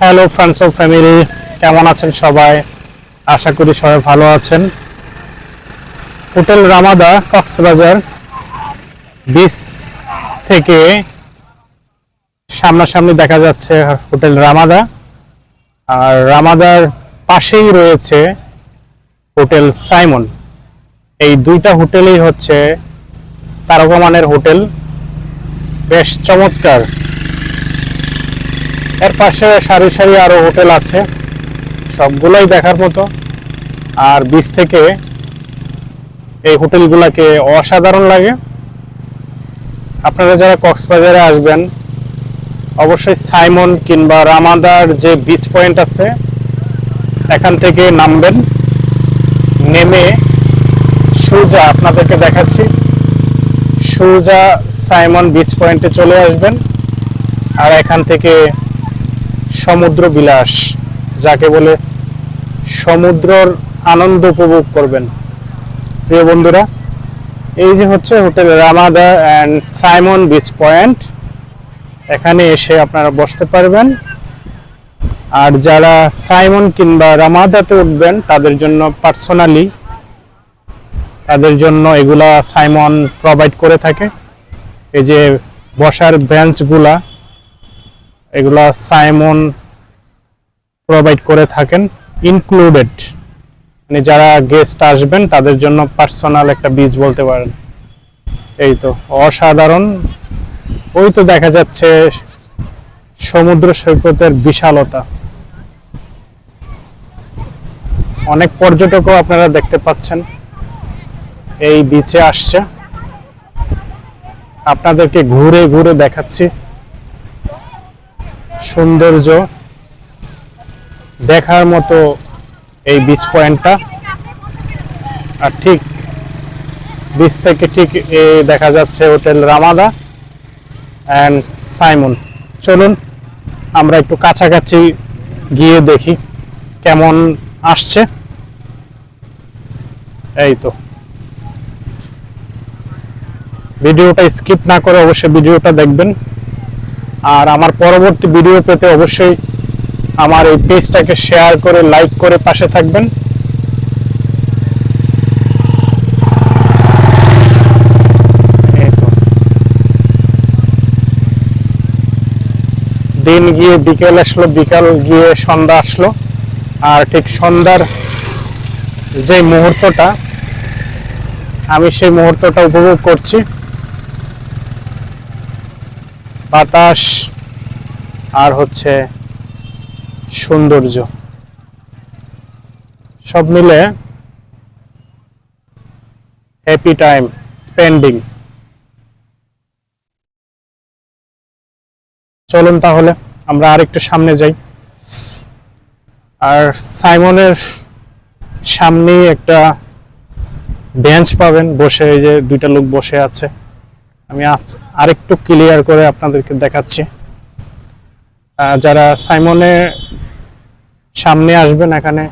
Hello friends of family কেমন আছেন সবাই? আশা করি সবাই ভালো আছেন। হোটেল রামাদা, কক্সবাজার বিচ থেকে সামনাসামনি দেখা যাচ্ছে হোটেল রামাদা। আর রামাদার পাশেই রয়েছে হোটেল সাইমন। এই দুইটা হোটেলই হচ্ছে তারকমানের হোটেল। বেশ চমৎকার। এর পাশে সারি সারি আরও হোটেল আছে। সবগুলোই দেখার মতো। আর বিচ থেকে এই হোটেলগুলোকে অসাধারণ লাগে। আপনারা যারা কক্সবাজারে আসবেন, অবশ্যই সাইমন কিংবা রামাদার যে বিচ পয়েন্ট আছে, এখান থেকে নামবেন। নেমে সুজা আপনাদেরকে দেখাচ্ছি। সুজা সাইমন বিচ পয়েন্টে চলে আসবেন। আর এখান থেকে সমুদ্র বিলাস যাকে বলে সমুদ্রর আনন্দ উপভোগ করবেন। প্রিয় বন্ধুরা, এই যে হচ্ছে hotel Ramada and Sayeman beach point, এখানে এসে আপনারা বসতে পারবেন। আর যারা সাইমন কিংবা রামাদাতে উঠবেন, তাদের জন্য পার্সোনালি, তাদের জন্য এগুলা সাইমন প্রোভাইড করে থাকে। এই যে বসার বেঞ্চগুলা এগুলা সাইমন প্রোভাইড করে থাকেন ইনক্লুডেড মানে যারা গেস্ট আসবেন, তাদের জন্য পার্সোনাল একটা বীজ বলতে পারেন। এই তো, অসাধারণ। ওই তো দেখা যাচ্ছে সমুদ্র সৈকতের বিশালতা। অনেক পর্যটকও আপনারা দেখতে পাচ্ছেন। এই বিচে আসছে। আপনাদেরকে ঘুরে ঘুরে দেখাচ্ছি। সৌন্দর্য দেখার মতো এই বিচ পয়েন্টটা আর ঠিক বিচ থেকে ঠিক দেখা যাচ্ছে হোটেল রামাদা অ্যান্ড সাইমন চলুন, আমরা একটু কাছাকাছি গিয়ে দেখি কেমন আসছে। এই তো। ভিডিওটা স্কিপ না করে অবশ্যই ভিডিওটা দেখবেন। আর আমার পরবর্তী ভিডিও পেতে অবশ্যই আমার এই পেজটাকে শেয়ার করে লাইক করে পাশে থাকবেন। দিন গিয়ে বিকেল আসলো, বিকাল গিয়ে সন্ধ্যা আসলো। আর ঠিক সন্ধ্যার যে মুহূর্তটা, আমি সেই মুহূর্তটা উপভোগ করছি। বাতাস আর হচ্ছে সৌন্দর্য। সব মিলে হ্যাপি টাইম স্পেন্ডিং চলুন তাহলে, আমরা আরেকটু সামনে যাই। আর সাইমনের সামনেই একটা বেঞ্চ পাবেন, বসে এই যে দুইটা লোক বসে আছে। আমি আজ- আরেকটু ক্লিয়ার করে আপনাদেরকে দেখাচ্ছি। যারা সাইমনের সামনে আসবেন এখানে,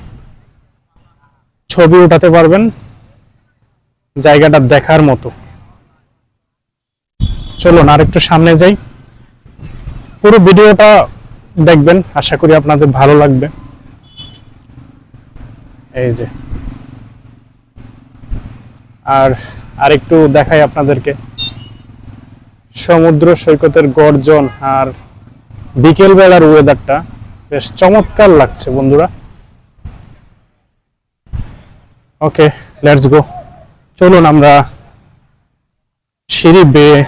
ছবি উঠাতে পারবেন জায়গাটা দেখার মতো। চলুন আরেকটু সামনে যাই। পুরো ভিডিওটা দেখবেন, আশা করি আপনাদের ভালো লাগবে। এই যে। আর আরেকটু দেখাই আপনাদেরকে। সমুদ্র সৈকতের গর্জন আর বিকেল বেলার ওয়েদারটা বেশ চমৎকার লাগছে, বন্ধুরা। ওকে লেটস গো চলুন আমরা সিঁড়ি বেয়ে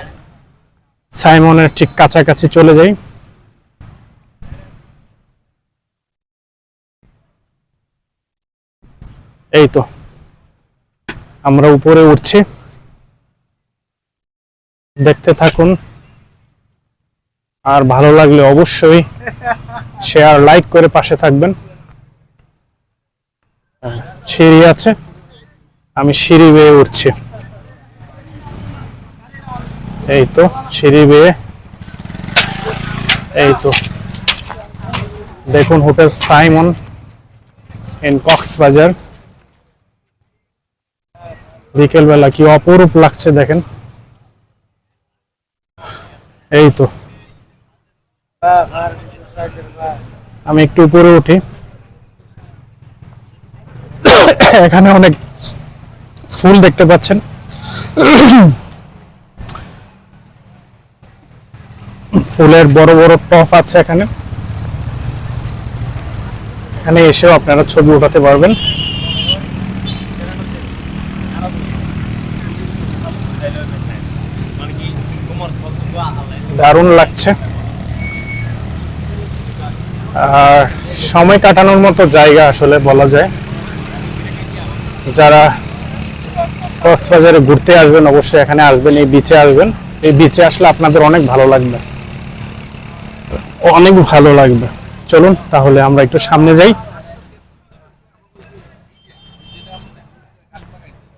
সাইমনের ঠিক কাছাকাছি চলে যাই। এই তো, আমরা উপরে উঠছি। দেখতে থাকুন। আর ভালো লাগলে অবশ্যই শেয়ার লাইক করে পাশে থাকবেন। সিঁড়ি আছে। আমি সিঁড়ি বেয়ে উঠছি। এই তো, সিঁড়ি বেয়ে। এই তো। দেখুন হোটেল সাইমন ইন কক্সবাজার। বিকেলবেলা কি অপরূপ লাগছে দেখেন। এই তো। আমি একটু উপরে উঠি। এখানে অনেক ফুল দেখতে পাচ্ছেন। ফুলের বড় বড় টফ আছে এখানে। এখানে এসেও আপনারা ছবি উঠাতে পারবেন। দারুণ লাগছে। আর সময় কাটানোর মতো জায়গা আসলে বলা যায়। যারা কক্সবাজারে ঘুরতে আসবেন, অবশ্যই এখানে আসবেন, এই বিচে আসবেন। এই বিচে আসলে আপনাদের অনেক ভালো লাগবে। অনেক ভালো লাগবে। চলুন, তাহলে আমরা একটু সামনে যাই।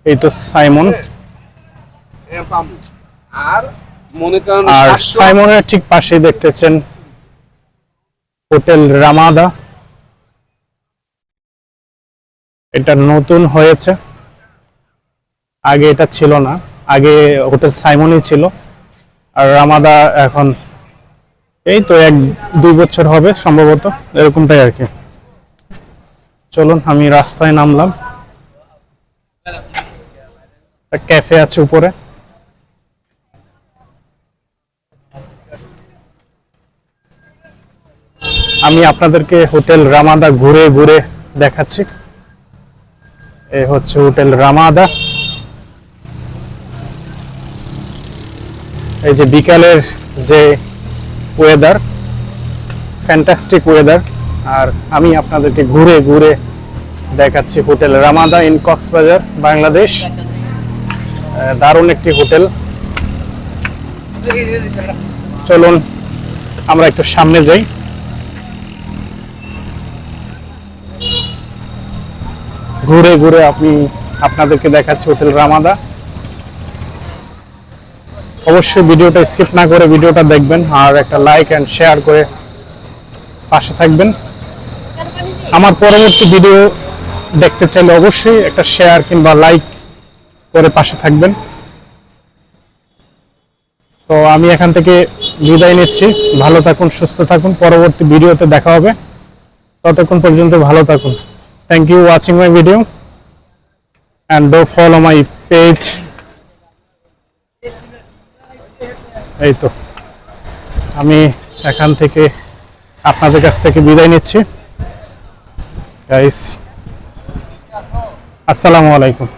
এই তো সাইমন। আর আর সাইমনের ঠিক পাশে দেখতেছেন হোটেল রামাদা। এটা নতুন হয়েছে। আগে এটা ছিল না। আগে হোটেল সাইমনই ছিল। আর রামাদা এখন এই তো এক দুই বছর হবে সম্ভবত এরকমটাই আর কি। চলুন আমি রাস্তায় নামলাম। ক্যাফে আছে উপরে। আমি আপনাদেরকে হোটেল রামাদা ঘুরে ঘুরে দেখাচ্ছি। এ হচ্ছে হোটেল রামাদা। এই যে বিকালের যে ওয়েদার ফ্যান্টাস্টিক ওয়েদার আর আমি আপনাদেরকে ঘুরে ঘুরে দেখাচ্ছি hotel Ramada in Cox's Bazar, Bangladesh. দারুণ একটি হোটেল। চলুন, আমরা একটু সামনে যাই। ঘুরে ঘুরে আপনি আপনাদেরকে দেখাচ্ছি হোটেল রামাদা। অবশ্যই ভিডিওটা স্কিপ না করে ভিডিওটা দেখবেন আর একটা লাইক অ্যান্ড শেয়ার করে পাশে থাকবেন। আমার পরবর্তী ভিডিও দেখতে চাইলে অবশ্যই একটা শেয়ার কিংবা লাইক করে পাশে থাকবেন। তো আমি এখান থেকে বিদায় নিচ্ছি। ভালো থাকুন, সুস্থ থাকুন। পরবর্তী ভিডিওতে দেখা হবে। ততক্ষণ পর্যন্ত ভালো থাকুন। Thank you watching my video. And do follow my page. এই তো। আমি এখান থেকে আপনাদের কাছ থেকে বিদায় নিচ্ছি। আসসালামু আলাইকুম।